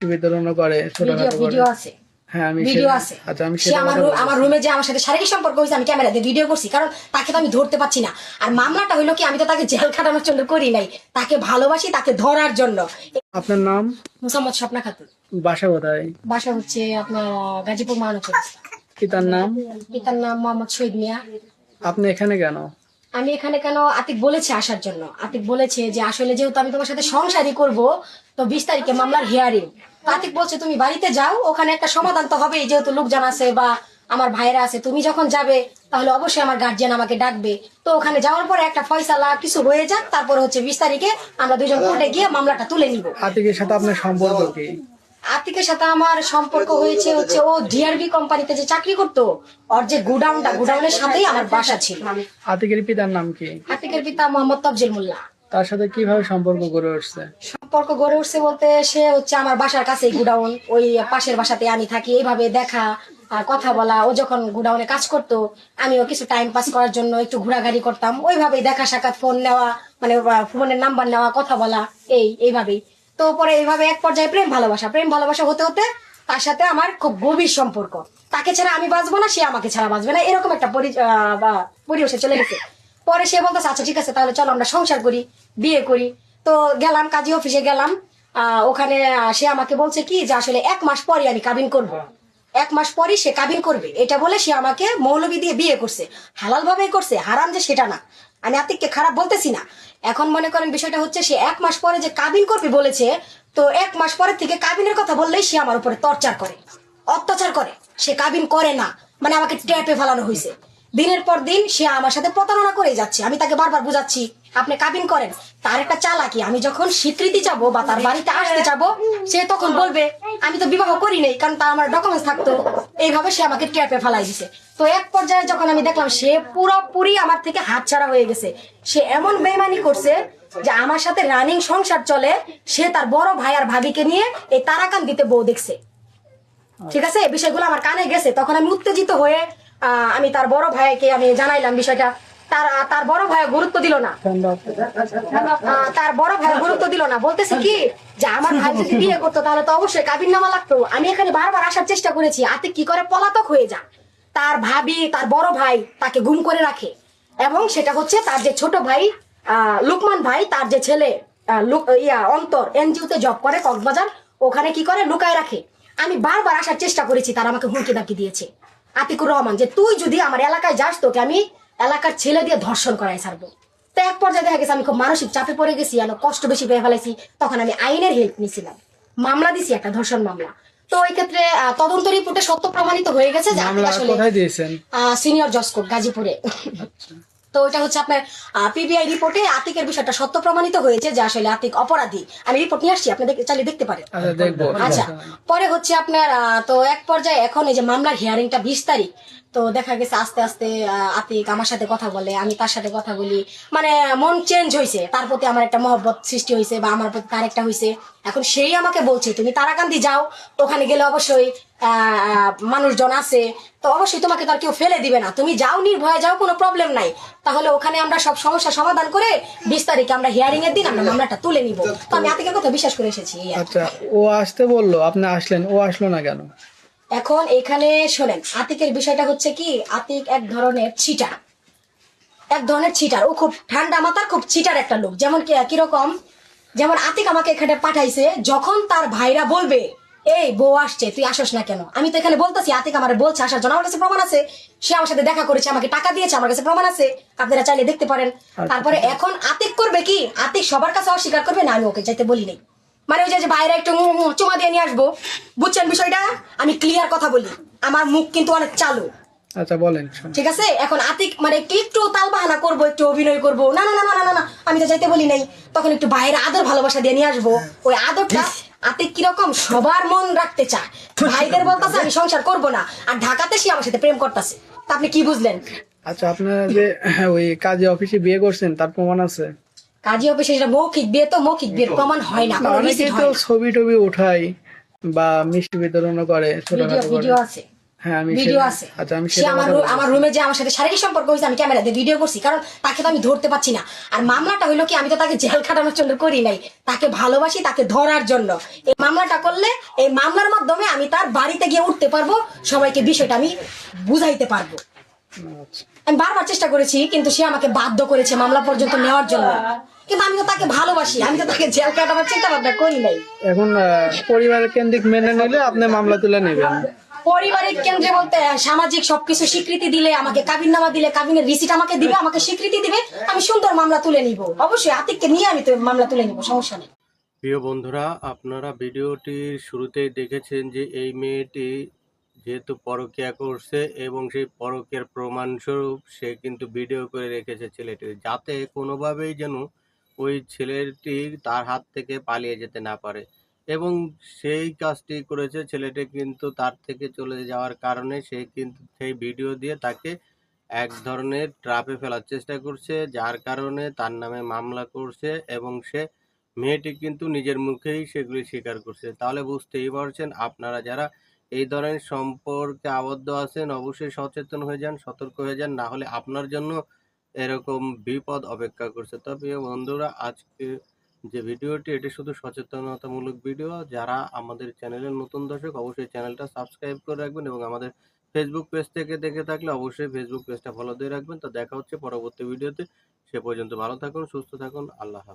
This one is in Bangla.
করে ভিডিও আছে। হ্যাঁ আমি ভিডিও আছে। আচ্ছা আমি আমার আমার রুমে যে আমার সাথে শারীরিক সম্পর্ক হয়েছে আমি ক্যামেরা দিয়ে ভিডিও করছি কারণ তাকে তো আমি ধরতে পারছি না। আর মামলাটা হইল কি আমি তো তাকে জেল খাটানোর জন্য করি নাই। তাকে ভালোবাসি তাকে ধরার জন্য। আপনার নাম? মুসাম্মদ স্বপ্না খাতুন। বাসা কোথায়? বাসা হচ্ছে আপনার গাজীপুর মহানগর পিতার নাম? পিতার নাম মোহাম্মদ শহীদ মিয়া। আপনি এখানে কেন? আমি এখানে কেন আতিক বলেছে আসার জন্য? আতিক বলেছে যে আসলে যেহেতু আমি তোমার সাথে সংসারই করব, তো বিশ তারিখে মামলার হিয়ারিং আতিক বলছে, তুমি বাড়িতে যাও, ওখানে একটা সমাধান তো হবেই, যেহেতু লোকজন আছে বা আমার ভাইরা আছে। তুমি যখন যাবে, তাহলে অবশ্যই আমার গার্জিয়ান আমাকে ডাকবে। তো ওখানে যাওয়ার পরে একটা ফয়সালা কিছু হয়ে যাক, তারপরে হচ্ছে বিশ তারিখে আমরা দুজন কোর্টে গিয়ে মামলাটা তুলে নিব। আতিকের সাথে আপনার সম্পর্ক কি? আতিকের সাথে আমার সম্পর্ক হয়েছে হচ্ছে ও ডিআরবি কোম্পানিতে যে চাকরি করতো ওর যে গুডাউনটা গুডাউনের সাথেই আমার বাসা ছিল। আতিকের পিতার নাম কি? আতিকের পিতা মোহাম্মদ তফজিল মোল্লা। তার সাথে কীভাবে সম্পর্ক গড়ে উঠছে? সম্পর্ক গড়ে উঠছে বলতে সে হচ্ছে আমার বাসার কাছেই গুডাউন ওই পাশের বাসাতে আমি থাকি এইভাবে দেখা আর কথা বলা। ও যখন গুডাউনে কাজ করতো আমিও কিছু টাইম পাস করার জন্য একটু ঘোরাঘুরি করতাম। ওইভাবেই দেখা সাক্ষাৎ ফোন নেওয়া মানে ফোনের নাম্বার নেওয়া কথা বলা এই এইভাবেই। তো পরে এইভাবে এক পর্যায়ে প্রেম, ভালোবাসা। প্রেম, ভালোবাসা হতে হতে তার সাথে আমার খুব গভীর সম্পর্ক। তাকে ছাড়া আমি বাঁচবো না, সে আমাকে ছাড়া বাঁচবে না। এরকম একটা পরি- পরিবেশে চলে গেছে। পরে সে বলতো আচ্ছা ঠিক আছে, তাহলে চলো আমরা সংসার করি, বিয়ে করি। তো গেলাম, কাজী অফিসে গেলাম। ওখানে সে আমাকে বলছে কি যে, আসলে এক মাস পরে আমি কাবিন করব। এক মাস পরই সে কাবিন করবে। এটা বলে সে আমাকে মৌলবী দিয়ে বিয়ে করছে। হালাল ভাবে করছে, হারাম যে সেটা না। আমি আতিককে খারাপ বলতেছি না। এখন মনে করেন বিষয়টা হচ্ছে সে এক মাস পরে যে কাবিন করবে বলেছে, তো এক মাস পরে থেকে কাবিনের কথা বললেই সে আমার উপরে টর্চার করে, অত্যাচার করে। সে কাবিন করে না। মানে আমাকে ট্যাপে ফেলানো হয়েছে। দিনের পর দিন সে আমার সাথে প্রতারণা করে যাচ্ছে। আমি তাকে বারবার বুঝাচ্ছি। আপনি কাবিন করেন, তার একটা চালাকি। আমি যখন স্বীকৃতি যাব বা তার বাড়িতে আসতে যাব, সে তখন বলবে, আমি তো বিবাহ করি নাই, কারণ তার আমার ডকুমেন্টস থাকতো। এইভাবে সে আমাকে ট্র্যাপে ফেলাই দিছে। তো এক পর্যায়ে যখন আমি দেখলাম সে পুরোপুরি আমার থেকে হাতছাড়া হয়ে গেছে। সে এমন বেমানি করছে যে আমার সাথে রানিং সংসার চলে, সে তার বড় ভাই আর ভাবিকে নিয়ে এই তারাকান দিতে বউ দেখছে। ঠিক আছে? বিষয়গুলো আমার কানে গেছে। তখন আমি উত্তেজিত হয়ে আমি তার বড় ভাইকে আমি জানাইলাম বিষয়টা। তার বড় ভাই গুরুত্ব দিল না। তার বড় ভাই গুরুত্ব দিল না। বলতেছে কি, যে আমার ভাই যদি বিয়ে করতো, তাহলে তো অবশ্যই কাবিন নামা লাগতো। আমি এখানে বারবার আসার চেষ্টা করেছি, আতে কি করে পলাতক হয়ে যা তার ভাবি, তার বড় ভাই তাকে গুম করে রাখে। এবং সেটা হচ্ছে তার যে ছোট ভাই লুকমান ভাই, তার যে ছেলে ইয়া, অন্তর, এনজিওতে জব করে কক্সবাজার, ওখানে কি করে? লুকায় রাখে। আমি বারবার আসার চেষ্টা করেছি, তারা আমাকে হুমকি দাকি দিয়েছে। আতিকুর রহমান, যে তুই যদি আমার এলাকায় যাস, তোকে আমি এলাকার ছেলে দিয়ে ধর্ষণ করাই ছাড়বো। তো এক পর্যায়ে দেখা গেছে আমি খুব মানসিক চাপে পড়ে গেছি আর কষ্ট বেশি পেয়ে ফেলেছি। তখন আমি আইনের হেল্প নিয়েছিলাম। মামলা দিছি একটা ধর্ষণ মামলা। তো ওই ক্ষেত্রে তদন্ত রিপোর্টে সত্য প্রমাণিত হয়ে গেছে যে আমি আসলে সিনিয়র জজ কোর্ট গাজীপুরে। তো ওটা হচ্ছে আপনার পিবিআই রিপোর্টে আতিকের বিষয়টা সত্য প্রমাণিত হয়েছে যে আসলে আতিক অপরাধী। আমি রিপোর্ট নিয়ে আসছি আপনি দেখ- চাইলে দেখতে পারেন। আচ্ছা আচ্ছা পরে হচ্ছে আপনার তো এক পর্যায়ে এখন এই যে মামলার হিয়ারিংটা বিশ তারিখ তো দেখা গেছে আস্তে আস্তে আতিক আমার সাথে কথা বলে আমি তার সাথে কথা বলি। মানে মন চেঞ্জ হয়েছে তার প্রতি আমার একটা মহব্বত সৃষ্টি হয়েছে বা আমার প্রতি তার একটা হয়েছে। এখন সেই আমাকে বলছে তুমি তারাকান্দি যাও ওখানে গেলে অবশ্যই মানুষজন আছে তো অবশ্যই তোমাকে তো আর কেউ ফেলে দিবে না। তুমি যাও নির্ভয়ে যাও কোনো প্রবলেম নাই। তাহলে ওখানে আমরা সব সমস্যা সমাধান করে বিশ তারিখে আমরা হিয়ারিং এর দিন আমরা মামলাটা তুলে নিব। তো আমি আতিকের কথা বিশ্বাস করে এসেছি। আচ্ছা ও আসতে বলল আপনি আসলেন ও আসলো না কেন? এখন এখানে শোনেন আতিকের বিষয়টা হচ্ছে কি আতিক এক ধরনের চিটার এক ধরনের চিটার ও খুব ঠান্ডা মাথার খুব চিটার একটা লোক। যেমন কি কীরকম যেমন আতিক আমাকে এখানে পাঠাইছে যখন তার ভাইরা বলবে এই বউ আসছে তুই আসস না কেন? আমি তো এখানে বলতেছি আতিক আমার বলছে আসার জন্য আমার কাছে প্রমাণ আছে। সে আমার সাথে দেখা করেছে আমাকে টাকা দিয়েছে আমার কাছে প্রমাণ আছে। আপনারা চাইলে দেখতে পারেন। তারপরে এখন আতিক করবে কি? আতিক সবার কাছে অস্বীকার করবে? না আমি ওকে যাইতে বলি নাই। মানে ওই যে বাইরে একটু চুমা দিয়ে নিয়ে আসব। বুঝছেন বিষয়টা? আমি ক্লিয়ার কথা বলি। আমার মুখ কিন্তু অনেক চালু। আচ্ছা বলেন ঠিক আছে? এখন আতিক মানে একটু একটু তাল বাহানা করব একটু অভিনয় করব? না না না না না না না আমি তো যাইতে বলি নাই। তখন একটু বাইরে আদর ভালোবাসা দিয়ে নিয়ে আসব। ওই আদরটা আতিক কীরকম সবার মন রাখতে চায়? ভাইদের বলতেছে আমি সংসার করব না। আর ঢাকাতে সে আমার সাথে প্রেম করতেছে। তা আপনি কি বুঝলেন? আচ্ছা আপনারা যে ওই কাজী অফিসে বিয়ে করছেন তার প্রমাণ আছে? কাজী অফিসে সেটা মৌখিক বিয়ে তো মৌখিক বিয়ের প্রমাণ হয় না। অনেকে তো ছবি টবি উঠায় বা মিষ্টি বিতরণ করে। ভিডিও আছে। হ্যাঁ আমি ভিডিও আছে। আচ্ছা আমি সে আমার। আমার রুমে যে আমার সাথে শারীরিক সম্পর্ক হয়েছে আমি ক্যামেরা দিয়ে ভিডিও করছি কারণ তাকে তো আমি ধরতে পারছি না। আর মামলাটা হইল কি আমি তো তাকে জেল খাটানোর জন্য করি নাই। তাকে ভালোবাসি তাকে ধরার জন্য। এই মামলাটা করলে এই মামলার মাধ্যমে আমি তার বাড়িতে গিয়ে উঠতে পারব সবাইকে বিষয়টা আমি বুঝাইতে পারব। আচ্ছা। আমি বারবার চেষ্টা করেছি কিন্তু সে আমাকে বাধ্য করেছে মামলা পর্যন্ত নেওয়ার জন্য। কিন্তু আমি তো তাকে ভালোবাসি আমি তো তাকে জেল কাটাবার চিন্তা ভাবনা করি নাই। এখন আহ, পরিবারের কেন্দ্রিক মেনে নিলে আপনি মামলা তুলে নেবেন। পারিবারিক কেন্দ্রে বলতে সামাজিক সবকিছু স্বীকৃতি দিলে আমাকে কাবিন নামা দিলে কাবিনের রিসিট আমাকে দিবে আমাকে স্বীকৃতি দিবে আমি সুন্দর মামলা তুলে নিব। অবশ্যই আতিককে নিয়ে আমি তো মামলা তুলে নিব সমস্যা নেই। প্রিয় বন্ধুরা আপনারা ভিডিওটির শুরুতেই দেখেছেন যে এই মেয়েটি যেহেতু পরকিয়া করছে এবং সেই পরকিয়ার প্রমাণস্বরূপ সে কিন্তু ভিডিও করে রেখেছে ছেলেটির যাতে কোনোভাবেই যেন ওই ছেলেটি তার হাত থেকে পালিয়ে যেতে না পারে। এবং সেই কাজটি করেছে ছেলেটি কিন্তু তার থেকে চলে যাওয়ার কারণে সে কিন্তু সেই ভিডিও দিয়ে তাকে এক ধরনের ট্রাপে ফেলার চেষ্টা করছে, যার কারণে তার নামে মামলা করছে এবং সে মেয়েটি কিন্তু নিজের মুখেই সেগুলি স্বীকার করছে। তাহলে বুঝতেই পারছেন, আপনারা যারা এই ধরনের সম্পর্কে আবদ্ধ আছেন অবশ্যই সচেতন হয়ে যান, সতর্ক হয়ে যান, না হলে আপনার জন্য এরকম বিপদ অপেক্ষা করছে। তবে বন্ধুরা, আজকে যে ভিডিওটি, এটি শুধু সচেতনতামূলক ভিডিও। যারা আমাদের চ্যানেলের নতুন দর্শক, অবশ্যই চ্যানেলটা সাবস্ক্রাইব করে রাখবেন এবং আমাদের ফেসবুক পেজ থেকে দেখে থাকলে অবশ্যই ফেসবুক পেজটা ফলো দিয়ে রাখবেন। তো দেখা হচ্ছে পরবর্তী ভিডিওতে। সে পর্যন্ত ভালো থাকুন, সুস্থ থাকুন, আল্লাহ হাফেজ।